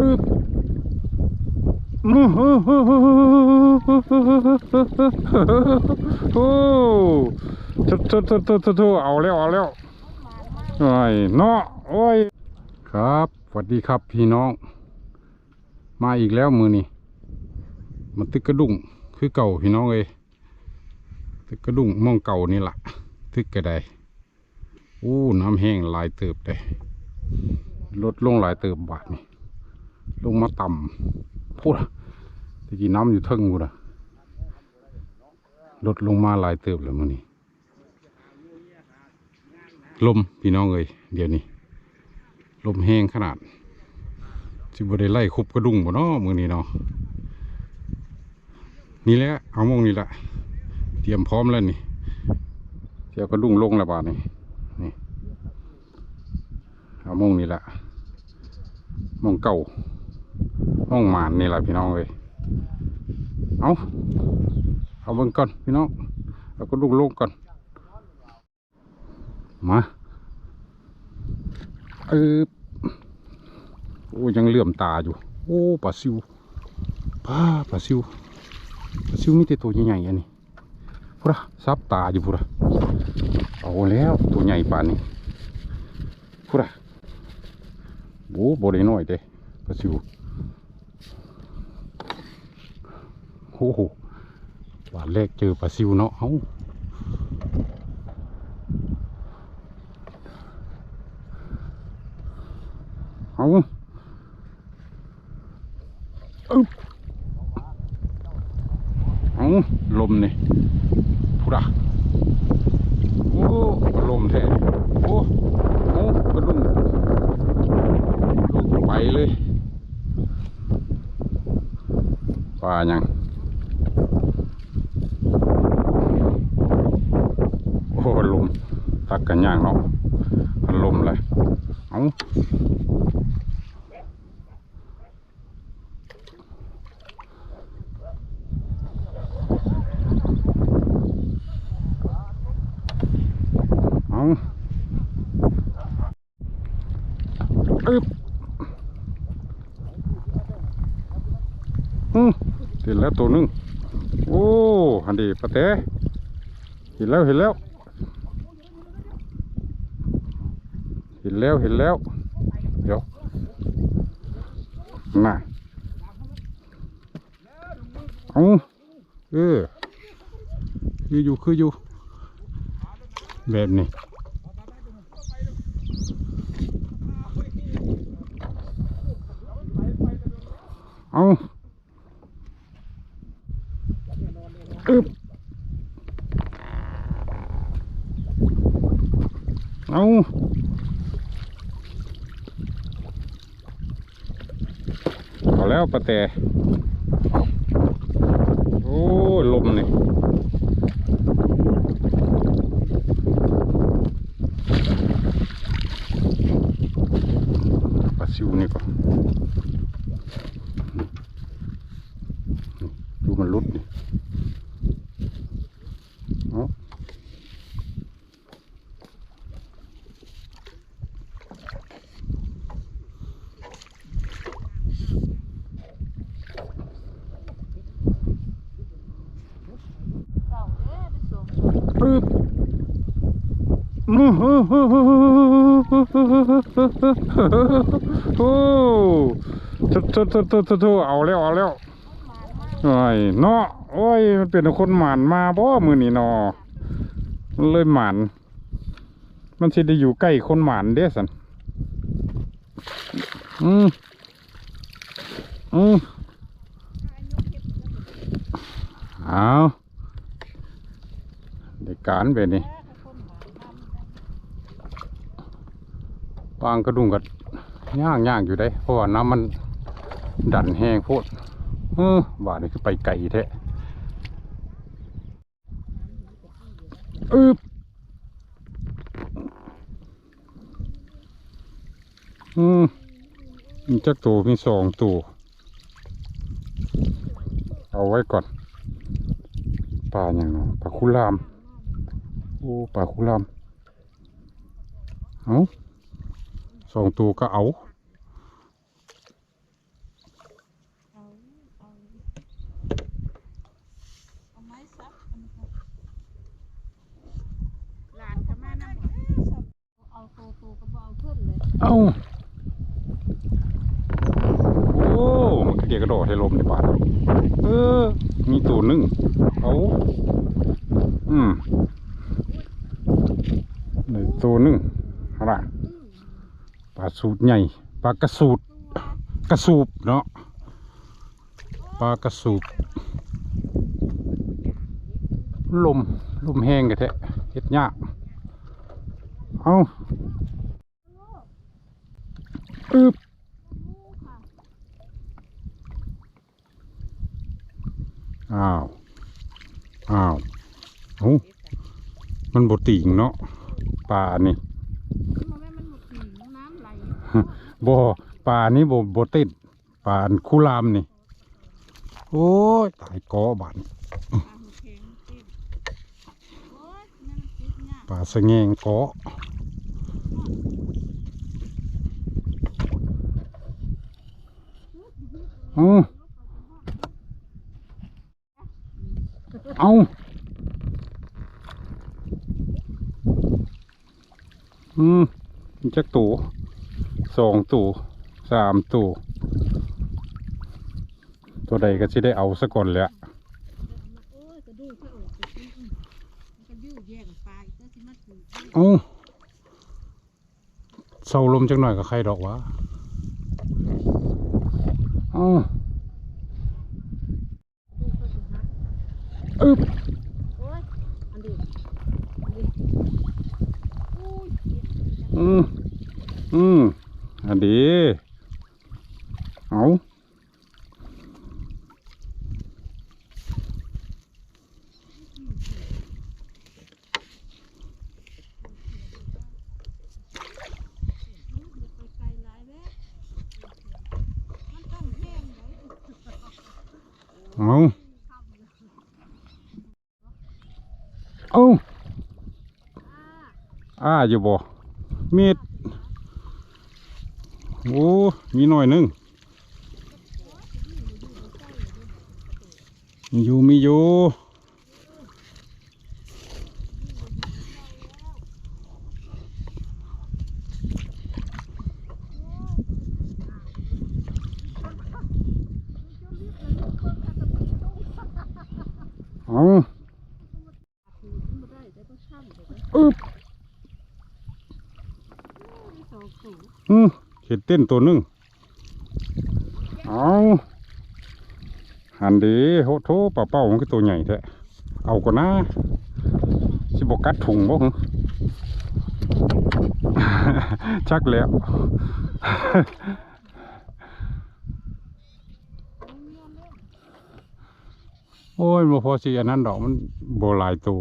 ปึ๊บอื้อหือหือหือหือโอ้ทุทุทุทุทุทุเอาแล้วเอาแล้วโอ้ยเนาะโอ้ยครับสวัสดีครับพี่น้อง มาอีกแล้วมือนี้มันตึกกระดุ่งคือเก่าพี่น้องเอ้ยตึกกระดุ่งมองเก่านี่แหละตึกกระไดอู้น้ำแห้งหลายเติบเลยลดลงหลายเติบบาทนี่ ลงมาต่ำพูดอะตะกี้น้ำอยู่เทิงพูดอะลดลงมาหลายเติบแล้วมื้อนี้ลมพี่น้องเอ้ยเดี๋ยวนี้ลมแห้งขนาดสิบ่ได้ไล่คุบกระดุงบ่เนาะมือนี้เนาะนี่แหละเอามงนี่แหละเตรียมพร้อมแล้วนี่เดี๋ยวกระดุงลงแล้วบาดนี่นี่เอามงนี่แหละมงเก่า ห้องหมานนี่แหละพี่น้องเลยเอาเอาเบิ่งก่อนพี่น้องเอาก็ลูกลงก่อน มาเออโอ้ยังเหลื่อมตาอยู่ โอ้ปลาซิวป้าปลาซิวปลาซิวมีแต่ตัวใหญ่ๆอันนี้พุระซับตาอยู่พุระเอาแล้วตัวใหญ่ป่านนี้พุระโอ้บได้น้อยเด้ปลาซิว โอ้โหบาทแรกเจอปลาซิวเนาะเอ้าเอาอึ๊บเอาลมนี่พุดะโอ้ลมแท้โอ้โอ้กระดุมลูกไปเลยปลายัง โอ้ลม ตักกันย่างเนาะพันลมเลยเอาเอาอึบอืมติดแล้วตัวนึงโอ้ฮันดีปะเต้เห็นแล้วเห็นแล้ว เห็น แล้วเห็นแล้ว เดี๋ยวน่ะเอาเออคืออยู่คืออยู่ แบบนี้เอาอึบเอา เอาแล้วปะแต่โอ้ลมนี่ปลาซิวนี่ก่อนดูมันลุดนี่เอา ปึ๊บอื้อหือหือหือหือโอ้ทุทุทุทุทุทุเอาแล้วเอาแล้วโอ้ยเนาะโอ้ยมันเป็นคนหมานมาบ่มือนี่เนาะมันเลยหมานมันสิได้อยู่ใกล้คนหมานเด้สันอืมอืมเอา การแบบนี้วางกระดุงกัดย่างย่างอยู่ได้ เพราะว่าน้ำมันดันแห้งโพดเออบานี่คือไปไกลแท้อึบอืมมีจักตัวมีสองตัวเอาไว้ก่อนปลาอย่างเนาะปลาคุลาม โอ้ปลาคุลามเอาสองตัวก็เอาเอาโอ้มันเดียกระโดดให้ลมในป่าทเออ มีตัวนึ่งเอาอืม ตัวหนึ่งอะไรปลาสูตรใหญ่ปลากระสูดกระสูบเนาะปลากระสูบลมลมแห้งกันแท้เฮ็ดยากเอาอึบอ้าว อ้าวโอ้มันบติงเนาะ ป่านี่บ่ป่านี้บ่บ่ติดป่านคูลามนี่ โอ้ยตายกอบานป่าสงเงงกอเอาเอา อืมจักตูสองตูสามตูตัวใดก็จะได้เอาสักก่อนเลยอะโอ้เสาลมจังหน่อยกับใครดอกวะอ๋อ เอาเอาอ้าอยู่บ่มีดโอ้มีหน่อยนึงมีอยู่มีอยู่เอา ไม่ได้แต่ต้องช่ำเลย อึบ มีสองสูง อืมเห็ดเต้นตัวหนึงเอาหันดีโหโถปลาเป้ามันคือตัวใหญ่แท้เอาก่อนนะสิบกัดถุงบ่หึชักแล้วโอ้ยบ่พอสิอันนั้นดอกมันโบลายตัว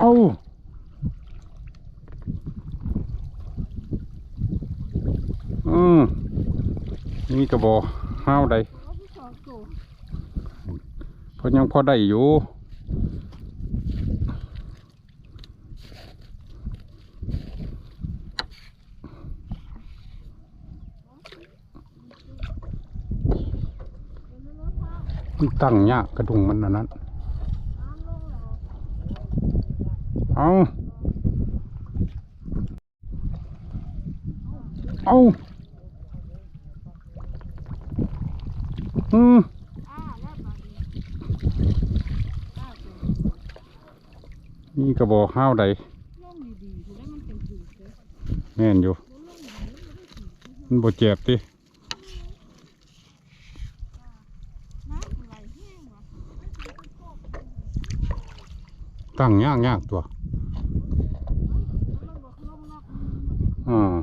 เอาอืม นี่กระบอกห้าวใดเขาพี่สองสูงเพราะยังพอได้อยู่มันตั้งยากกระดุงมันอันนั้น เอาเอา มนี่กระบอกข้าวใดแน่นอยู่ มันบดเจ็บติตั้งยากยากตัวอ่า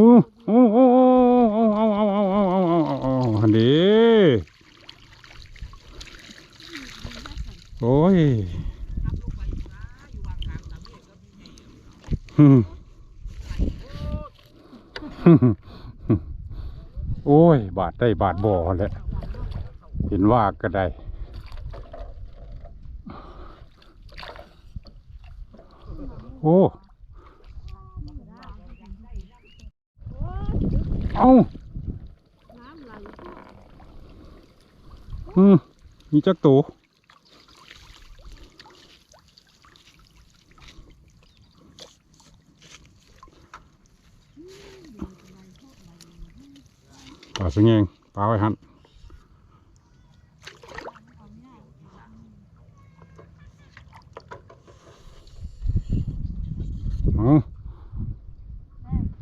อ้โอ้โอ้โอ้เอาเอาเอาเอาเอาเอาเอาเอาเอาดีโอ้ยฮึ่มฮึมโอ้ย บาดได้บาดบ่อแหล้วเห็นว่าก็ได้โอ้ เอาน้ำไหลอืมมีจักตัวปลาสงแงงปลาไว้หันเอา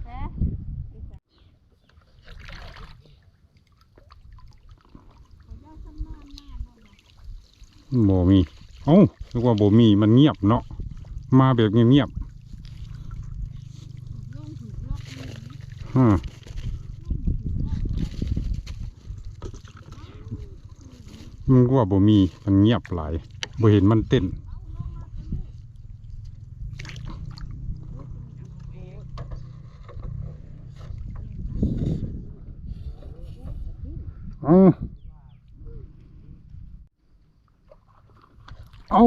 แซ่บ บ่มีเอ้านึกว่าบ่มีมันเงียบเนาะมาแบบเงียบลงถึงรอบนี้ๆฮะมันก็ว่าบ่มีมันเงียบหลายบ่เห็นมันเต้นเอา เอา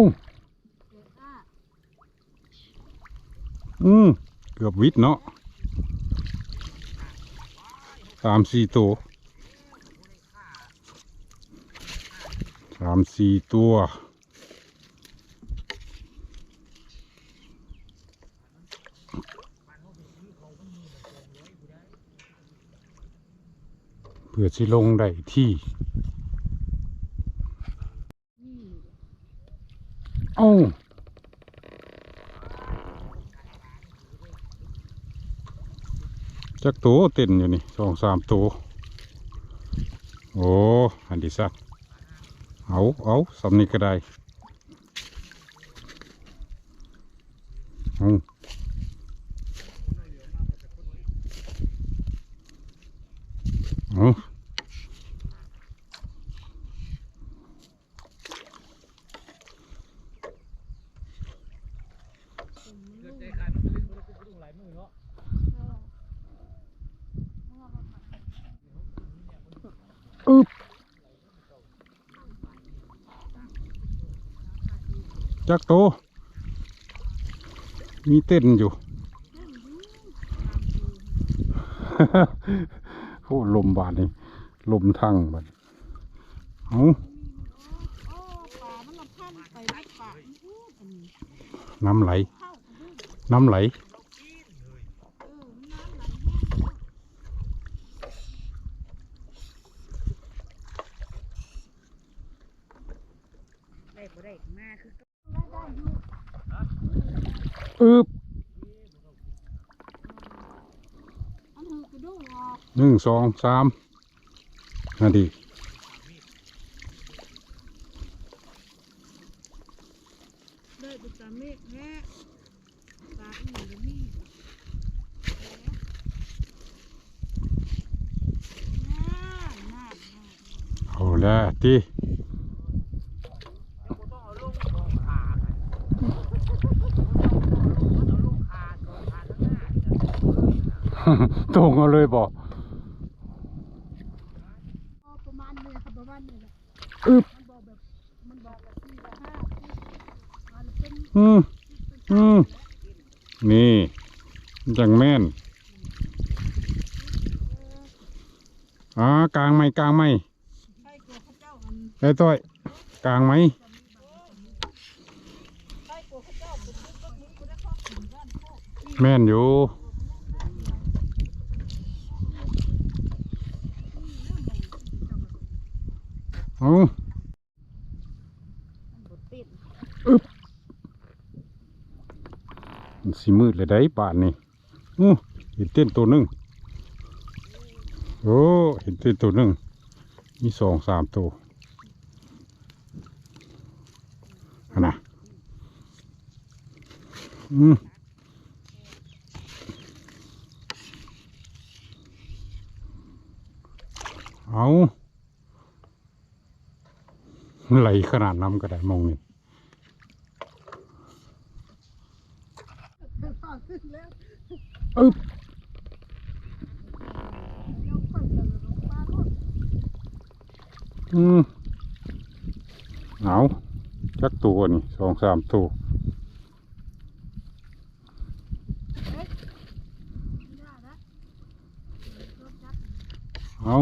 อืม เกือบวิทย์เนาะสามสี่ตัวสามสี่ตัวเพื่อสิลงได้ที่ นี่ เอ้าจักตัวเต้นอยู่นี่สองสามตัวโอ้อันดีสักเอาเอาสำนีก็ได้อาเอาอึบ จักโต มีเต้นอยู่ โอ้ลมบาดนี่ลมทั้งบาดเอาโอ้ป่าน้ำไหล น้ำไหลได้บ่ได้มาคือ อึบหนึ่งสองสามนาทีได้ไปตามเมฆแท้ปลาอีหลีนี่น่าน่าน่าเอาแล้วที่ ตรงเอาเลยบอกพอประมาณนี้ครับประมาณนี้แหละอึบมันบอกแบบมันบอกแบบสี่กับห้ามันเป็นอืมอืมนี่จังแม่นอ่ากลางไหมกลางไหมใช่ตัวข้าเจ้าอันไอ้ต้อยกลางไหมใช่ตัวข้าเจ้าเป็นลูกมือกูได้ข้อถึงด้านโคก แม่นอยู่ เอามันบดติดมันสีมืดเลยได้บาทนี่อู้เห็นเต้นตัวหนึ่งโอ้เห็นเต้นตัวหนึ่งมีสองสามตัวอันนะอืมเอา ไหลขนาดน้ำก็ได้มองนี่อึ๊บอืมเอาจักตัวนี่สองสามตัวเอา